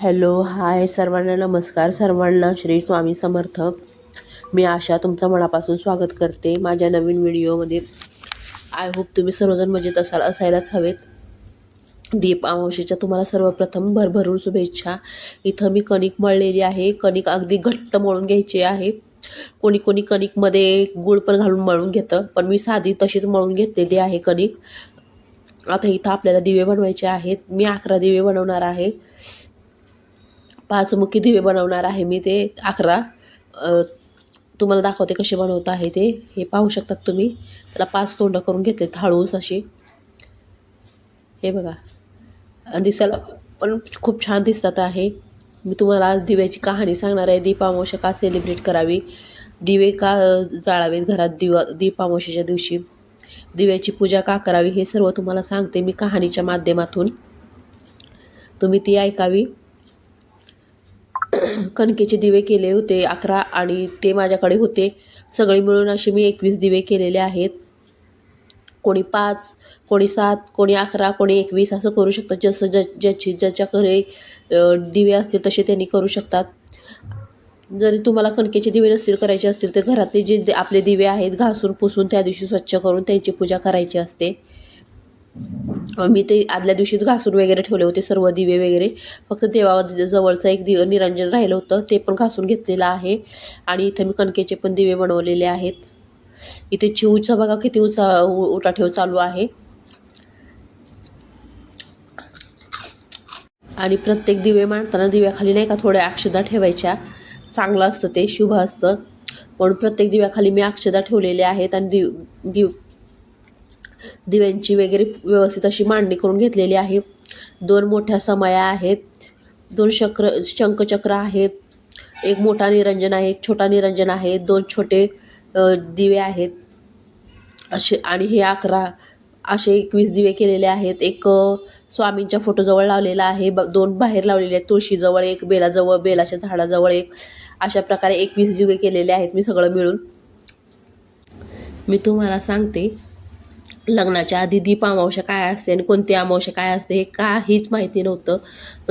Hello hi सर्वांना नमस्कार. सर्वांना श्री स्वामी समर्थ. मी आशा तुमचं मनापासून स्वागत करते माझ्या नवीन व्हिडिओमध्ये. आय होप तुम्ही सर्वजण मजेत असाल असायलाच हवेत. दीप अमावशेच्या तुम्हाला सर्वप्रथम भरभरून शुभेच्छा. इथं मी कणिक मळलेली आहे. कणिक अगदी घट्ट मळून घ्यायची आहे. कोणी कोणी कणिकमध्ये गुळ पण घालून मळून घेतं पण मी साधी तशीच मळून घेतलेली आहे कणिक. आता इथं आपल्याला दिवे बनवायचे आहेत. मी अकरा दिवे बनवणार आहे. पाचमुखी दिवे बनवणार आहे मी ते अकरा. तुम्हाला दाखवते कसे बनवत आहे ते. हे पाहू शकतात तुम्ही. त्याला पाच तोंड करून घेतले हळूस अशी. हे बघा. दिसायला पण खूप छान दिसतात आहे. मी तुम्हाला आज दिव्याची कहाणी सांगणार आहे. दीपामावस्या का सेलिब्रेट करावी? दिवे का जाळावेत घरात दिवा दीपामावस्येच्या दिवशी? दिव्याची पूजा का करावी हे सर्व तुम्हाला सांगते मी कहाणीच्या माध्यमातून. तुम्ही ती ऐकावी. कणकेचे दिवे केले होते अकरा आणि ते माझ्याकडे होते. सगळे मिळून असे मी एकवीस दिवे केलेले आहेत. कोणी पाच कोणी सात कोणी अकरा कोणी एकवीस असं करू शकतात. जसं ज्या ज्याची ज्याच्याकडे दिवे असतील तसे त्यांनी करू शकतात. जरी तुम्हाला कणकेचे दिवे नसतील करायचे असतील तर घरातले जे जे आपले दिवे आहेत घासून पुसून त्या दिवशी स्वच्छ करून त्यांची पूजा करायची असते. मी ते आदल्या दिवशीच घासून वगैरे ठेवले होते सर्व दिवे वगैरे. फक्त देवा जवळचं एक दिव निरंजन राहिलं होतं ते पण घासून घेतलेलं आहे. आणि इथे मी कणकेचे पण दिवे बनवलेले आहेत. इथे चिऊचा बघा किती उचा उठाठेव चालू आहे. आणि प्रत्येक दिवे मांडताना दिव्याखाली नाही का थोड्या अक्षदा ठेवायच्या. चांगलं असतं ते शुभ असतं. म्हणून प्रत्येक दिव्याखाली मी अक्षदा ठेवलेल्या आहेत आणि दिव दिव दिव्यांची वगैरे व्यवस्थित अशी मांडणी करून घेतलेली आहे. दोन मोठ्या समया आहेत. दोन चक्र शंखचक्र आहेत. एक मोठा निरंजन आहे एक छोटा निरंजन आहे. दोन छोटे दिवे आहेत. असे आणि हे अकरा असे एकवीस दिवे केलेले आहेत. एक स्वामींच्या फोटोजवळ लावलेला आहे. ब दोन बाहेर लावलेले आहेत. तुळशीजवळ एक बेलाजवळ बेलाच्या झाडाजवळ एक. अशा प्रकारे एकवीस दिवे केलेले आहेत मी सगळं मिळून. मी तुम्हाला सांगते लग्नाच्या आधी दीप अमावश्या काय असते आणि कोणती अमावश्या काय असते हे काहीच माहिती नव्हतं.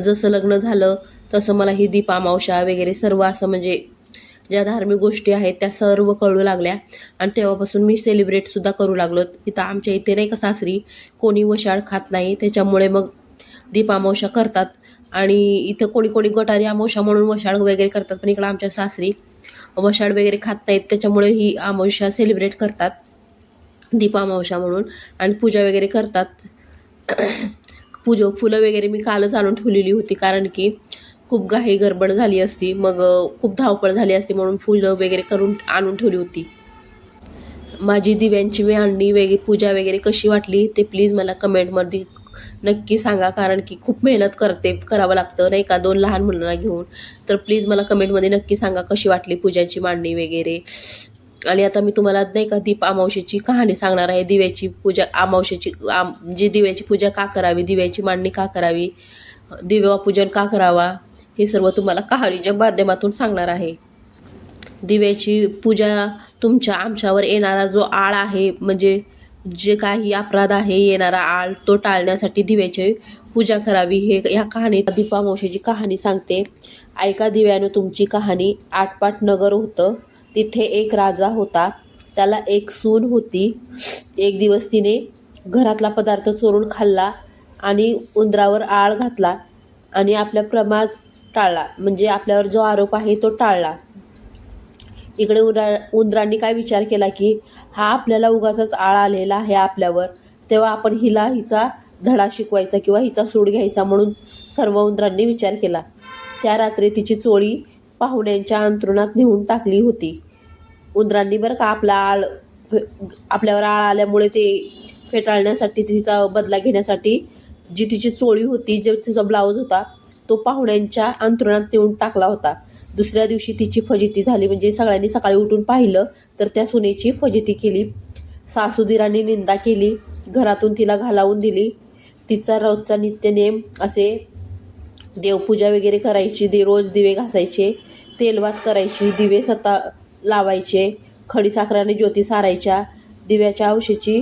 जसं लग्न झालं तसं मला ही दीप अमावश्या वगैरे सर्व असं म्हणजे ज्या धार्मिक गोष्टी आहेत त्या सर्व कळू लागल्या. आणि तेव्हापासून मी सेलिब्रेटसुद्धा करू लागलो. इथं आमच्या इथे नाही का सासरी कोणी वशाळ खात नाही. त्याच्यामुळे मग दीप अमावश्या करतात. आणि इथं कोणी कोणी गटारी अमावश्या म्हणून वशाळ वगैरे करतात. पण इकडं आमच्या सासरी वशाळ वगैरे खात नाहीत. त्याच्यामुळे ही अमावश्या सेलिब्रेट करतात. दीपामावशा म्हणून आणि पूजा वगैरे करतात. पूजा फुलं वगैरे मी कालच आणून ठेवलेली होती कारण की खूप घाई गडबड झाली असती. मग खूप धावपळ झाली असती म्हणून फुलं वगैरे करून आणून ठेवली होती. माझी दिव्यांची मांडणी वगैरे पूजा वगैरे कशी वाटली ते प्लीज मला कमेंटमध्ये नक्की सांगा कारण की खूप मेहनत करते करावं लागतं नाही का? दोन लहान मुलांना घेऊन. तर प्लीज मला कमेंटमध्ये नक्की सांगा कशी वाटली पूजाची मांडणी वगैरे. आणि आता मी तुम्हाला नाही का दीप अमावशेची कहाणी सांगणार आहे. दिव्याची पूजा अमावशेची आम जी दिव्याची पूजा का करावी दिव्याची मांडणी का करावी दिव्या पूजन का करावा हे सर्व तुम्हाला कहाणीच्या माध्यमातून सांगणार आहे. दिव्याची पूजा तुमच्या आमच्यावर येणारा जो आळ आहे म्हणजे जे काही अपराध आहे येणारा आळ तो टाळण्यासाठी दिव्याची पूजा करावी हे ह्या कहाणीत दीपामावशीची कहाणी सांगते. ऐका दिव्यानं तुमची कहाणी आटपाट नगर होतं. तिथे एक राजा होता. त्याला एक सून होती. एक दिवस तिने घरातला पदार्थ चोरून खाल्ला आणि उंदरावर आळ घातला आणि आपल्या प्रमाद टाळला. म्हणजे आपल्यावर जो आरोप आहे तो टाळला. इकडे उरा उंदरांनी काय विचार केला की हा आपल्याला उगाचाच आळ आलेला आहे आपल्यावर. तेव्हा आपण हिला हिचा धडा शिकवायचा किंवा हिचा सूड घ्यायचा म्हणून सर्व उंदरांनी विचार केला. त्या रात्री तिची चोळी पाहुण्यांच्या अंतरुणात नेऊन टाकली होती. उंदरांनी बरं का आपला आळ फे- आपल्यावर आळ आल्यामुळे ते फेटाळण्यासाठी तिचा बदला घेण्यासाठी जी तिची चोळी होती जे तिचा ब्लाऊज होता तो पाहुण्यांच्या अंतरुणात नेऊन टाकला होता. दुसऱ्या दिवशी तिची फजिती झाली. म्हणजे सगळ्यांनी सकाळी उठून पाहिलं तर त्या सुनेची फजिती केली. सासूदिरांनी निंदा केली. घरातून तिला घालावून दिली. तिचा रोजचा नित्यनेम असे देवपूजा वगैरे करायची दे रोज दिवे घासायचे. तेलवात करायची दिवे स्वतः लावायचे खडीसाखराने ज्योती सारायच्या दिव्याच्या औशीची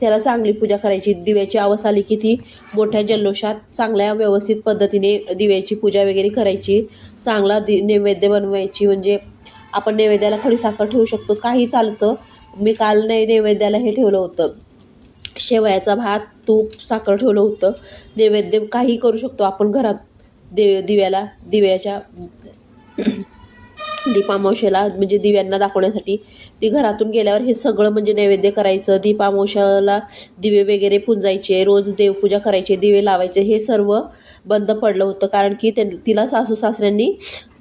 त्याला चांगली पूजा करायची. दिव्याची आवस आली की ती मोठ्या जल्लोषात चांगल्या व्यवस्थित पद्धतीने दिव्याची पूजा वगैरे करायची. चांगला दि नैवेद्य बनवायची. म्हणजे आपण नैवेद्याला खडीसाखर ठेवू शकतो. काही चालतं. मी काल नाही नैवेद्याला हे ठेवलं होतं. शेवयाचा भात तूप साखर ठेवलं होतं. नैवेद्य काही करू शकतो आपण घरात. दे दिव्याला दिव्याच्या दीपामावशेला म्हणजे दिव्यांना दाखवण्यासाठी ती घरातून गेल्यावर हे सगळं म्हणजे नैवेद्य करायचं दीपामावशाला दिवे वगैरे पुंजायचे रोज देवपूजा करायचे दिवे लावायचे हे सर्व बंद पडलं होतं. कारण की त्यां तिला सासू सासऱ्यांनी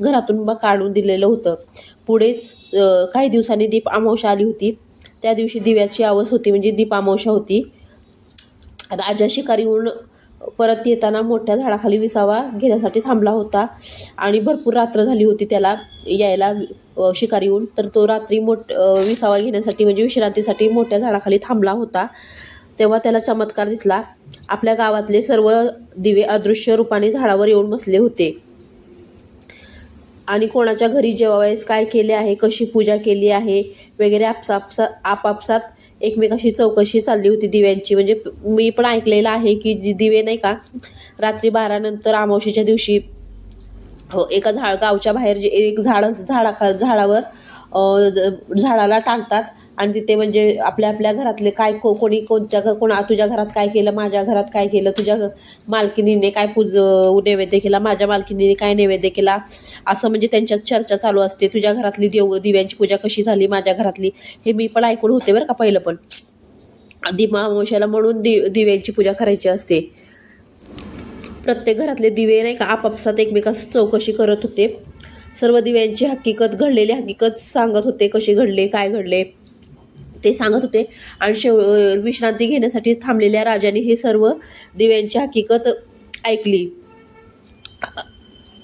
घरातून काढून दिलेलं होतं. पुढेच काही दिवसांनी दीप अमावशा आली होती. त्या दिवशी दिव्याची आवस होती म्हणजे दीप अमावस्या होती. राजा शिकारीहून परत येताना मोठ्या झाडाखाली विसावा घेण्यासाठी थांबला होता. आणि भरपूर रात्र झाली होती त्याला यायला शिकारी येऊन. तर तो रात्री मोठ विसावा घेण्यासाठी म्हणजे विश्रांतीसाठी मोठ्या झाडाखाली थांबला होता. तेव्हा त्याला चमत्कार दिसला. आपल्या गावातले सर्व दिवे अदृश्य रूपाने झाडावर येऊन बसले होते. आणि कोणाच्या घरी जेवावेळेस काय केले आहे कशी पूजा केली आहे वगैरे आपसापसा आपापसात एकमेकाशी चौकशी चालली होती दिव्यांची. म्हणजे मी पण ऐकलेलं आहे की जी दिवे नाही का रात्री बारानंतर अमावशीच्या दिवशी हो एका झाड गावच्या बाहेर जे एक झाड झाडाखा झाडावर झाडाला टाकतात. आणि तिथे म्हणजे आपल्या आपल्या घरातले काय को कोणी कोणत्या घ- कोणा तुझ्या घरात काय केलं माझ्या घरात काय केलं तुझ्या घ- मालकिनीने काय पूज नैवेद्य केला माझ्या मालकिनीने काय नैवेद्य केला असं म्हणजे त्यांच्यात चर्चा चालू असते. तुझ्या घरातली देव दिव्यांची पूजा कशी झाली माझ्या घरातली हे मी पण ऐकून होते बरं का पहिलं पण. दिमावशाला म्हणून दि दिव्यांची पूजा करायची असते. प्रत्येक घरातले दिवे नाही का आपापसात एकमेकास चौकशी करत होते. सर्व दिव्यांची हकीकत घडलेली हकीकत सांगत होते कसे घडले काय घडले. ते सांगत होते. आणि शेव विश्रांती घेण्यासाठी थांबलेल्या राजाने हे सर्व दिव्यांची हकीकत ऐकली.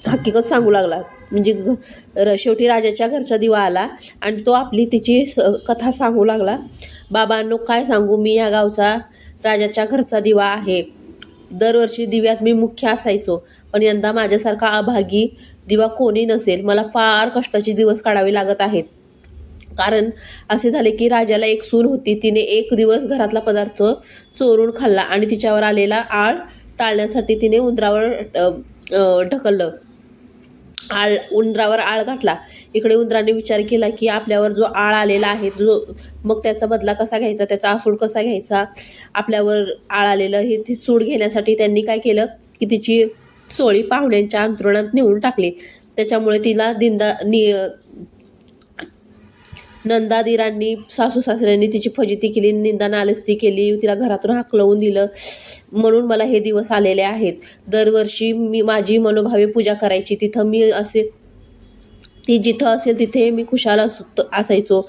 हकीकत सांगू लागला. म्हणजे घ- र- शेवटी राजाच्या घरचा दिवा आला आणि तो आपली तिची स- कथा सांगू लागला. बाबांनो काय सांगू? मी या गावचा राजाच्या घरचा दिवा आहे. दरवर्षी दिव्यात मी मुख्य असायचो. पण यंदा माझ्यासारखा अभागी दिवा कोणी नसेल. मला फार कष्टाचे दिवस काढावे लागत आहेत. कारण असे झाले की राजाला एक सून होती. तिने एक दिवस घरातला पदार्थ चोरून खाल्ला आणि तिच्यावर आलेला आळ टाळण्यासाठी तिने उंदरावर ढकललं. आळ उंदरावर आळ घातला. इकडे उंदराने विचार केला की आपल्यावर जो आळ आलेला आहे जो मग त्याचा बदला कसा घ्यायचा? त्याचा आसूड कसा घ्यायचा? आपल्यावर आळ आलेलं हे ती सूड घेण्यासाठी त्यांनी काय केलं? की तिची सोळी पाहुण्यांच्या अंतरुणात नेऊन टाकली. त्याच्यामुळे तिला दिंदा नि नंदादिरांनी सासू सासऱ्यांनी तिची फजिती केली निंदा नालस्ती केली तिला घरातून हाकलवून दिलं. म्हणून मला हे दिवस आलेले आहेत. दरवर्षी मी माझी मनोभावे पूजा करायची. तिथं मी असे ती जिथं असेल तिथे मी खुशाल अस असायचो.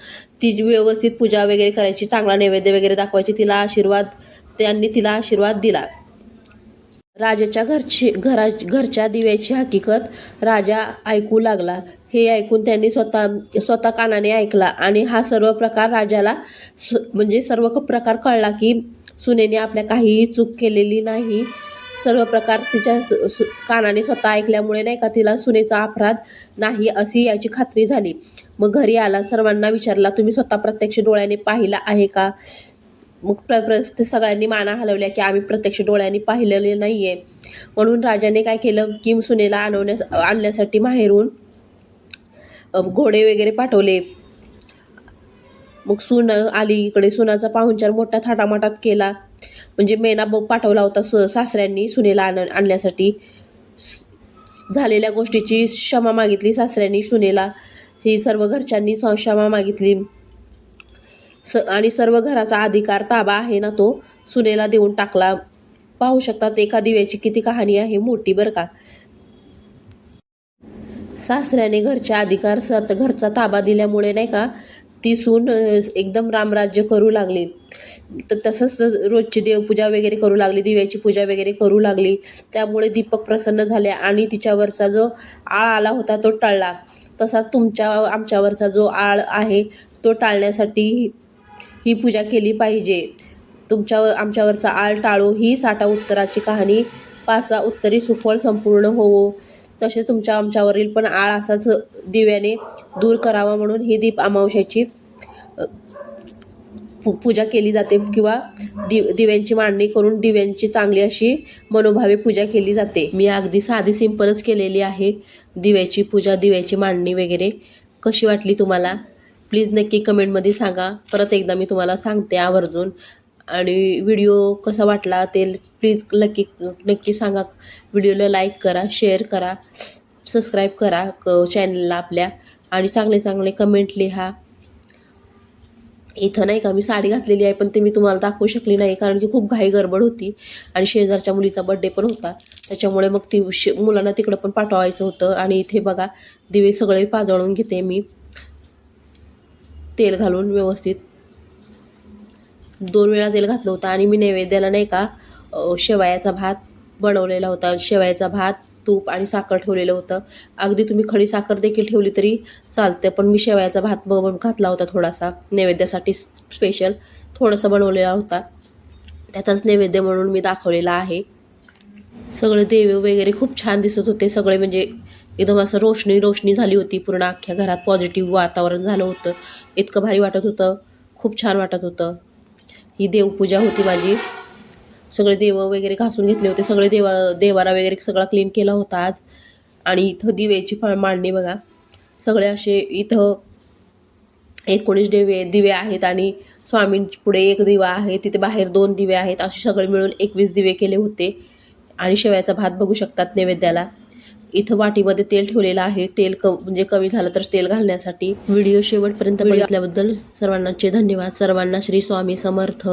ती जी व्यवस्थित पूजा वगैरे करायची चांगला नैवेद्य वगैरे दाखवायची तिला आशीर्वाद त्यांनी तिला आशीर्वाद दिला. राजाच्या घरची घरा घरच्या दिव्याची हकीकत राजा ऐकू लागला. हे ऐकून त्यांनी स्वतः स्वतः कानाने ऐकला आणि हा सर्व प्रकार राजाला स- म्हणजे सर्व प्रकार कळला की सुनेने आपल्या काहीही चूक केलेली नाही. सर्व प्रकार तिच्या सु- कानाने स्वतः ऐकल्यामुळे नाही का तिला सुनेचा अपराध नाही अशी याची खात्री झाली. मग घरी आला. सर्वांना विचारला तुम्ही स्वतः प्रत्यक्ष डोळ्याने पाहिला आहे का? मग प्र ते सगळ्यांनी माना हलवल्या की आम्ही प्रत्यक्ष डोळ्यांनी पाहिलेले नाही आहे म्हणून राजाने काय केलं? की सुनेला आणवण्यास आणण्यासाठी माहेरून घोडे वगैरे पाठवले. मग सुन आली. इकडे सुनाचा पाहुणचार मोठ्या थाटामाटात केला. म्हणजे मेना ब- पाठवला होता स सासऱ्यांनी सुनेला आण आणण्यासाठी. झालेल्या गोष्टीची क्षमा मागितली सासऱ्यांनी सुनेला. ही सर्व घरच्यांनी क्षमा मागितली. स आणि सर्व घराचा अधिकार ताबा आहे ना तो सुनेला देऊन टाकला. पाहू शकतात एका दिव्याची किती कहाणी आहे मोठी बरं का. सासऱ्याने घरच्या अधिकार सत घरचा ताबा दिल्यामुळे नाही का ती सून एकदम रामराज्य करू लागली. तर तसंच रोजची देवपूजा वगैरे करू लागली दिव्याची पूजा वगैरे करू लागली. त्यामुळे दीपक प्रसन्न झाले आणि तिच्यावरचा जो आळ आला होता तो टळला. तसाच तुमच्या आमच्यावरचा जो आळ आहे तो टाळण्यासाठी ही पूजा केली पाहिजे. तुमच्या आमच्यावरचा आळ टाळो ही साठा उत्तराची कहाणी. पाचा उत्तरी सुफळ संपूर्ण होवो. तसे तुमच्या आमच्यावरील पण आळ असाच दिव्याने दूर करावा म्हणून ही दीप अमावश्याची पूजा केली जाते किंवा दि दिव्यांची मांडणी करून दिव्यांची चांगली अशी मनोभावे पूजा केली जाते. मी अगदी साधी सिंपलच केलेली आहे. दिव्याची पूजा दिव्याची मांडणी वगैरे. कशी वाटली तुम्हाला? प्लीज नक्की कमेंटमध्ये सांगा. परत एकदा मी तुम्हाला सांगते आवर्जून. आणि व्हिडिओ कसा वाटला ते प्लीज नक्की नक्की सांगा. व्हिडिओला लाईक करा शेअर करा सबस्क्राईब करा क चॅनलला आपल्या. आणि चांगले चांगले कमेंट लिहा. इथं नाही का मी साडी घातलेली आहे पण ते मी तुम्हाला दाखवू शकली नाही कारण की खूप घाई गडबड होती. आणि शेजारच्या मुलीचा बड्डे पण होता. त्याच्यामुळे मग ती शे मुलांना तिकडं पण पाठवायचं होतं. आणि इथे बघा दिवे सगळे पाजळून घेते मी. तेल घालून व्यवस्थित. दोन वेळा तेल घातलं होतं आणि मी नैवेद्याला नाही का शेवयाचा भात बनवलेला होता. शेवयाचा भात तूप आणि साखर ठेवलेलं होतं. अगदी तुम्ही खडी साखर देखील ठेवली तरी चालते पण मी शेवयाचा भात ब घातला होता थोडासा. नैवेद्यासाठी स्पेशल थोडासा बनवलेला होता. त्याचाच नैवेद्य म्हणून मी दाखवलेला आहे. सगळे देव वगैरे खूप छान दिसत होते. सगळे म्हणजे एकदम असं रोशनी रोशनी झाली होती. पूर्ण अख्ख्या घरात पॉझिटिव्ह वातावरण झालं होतं. इतकं भारी वाटत होतं. खूप छान वाटत होतं. ही देवपूजा होती माझी. सगळे देव वगैरे घासून घेतले होते. सगळे देवा देवारा वगैरे सगळा क्लीन केला होता आज. आणि इथं दिव्याची फळ मांडणी बघा. सगळे असे इथं एकोणीस दिवे दिवे आहेत आणि स्वामींची पुढे एक दिवा आहे. तिथे बाहेर दोन दिवे आहेत. असे सगळे मिळून एकवीस दिवे केले होते. आणि शेवयाचा भात बघू शकतात नैवेद्याला. इथं वाटीमध्ये तेल ठेवलेलं आहे. तेल क म्हणजे कमी झालं तर तेल घालण्यासाठी. व्हिडिओ शेवटपर्यंत बघितल्याबद्दल सर्वांनाचे धन्यवाद. सर्वांना श्री स्वामी समर्थ.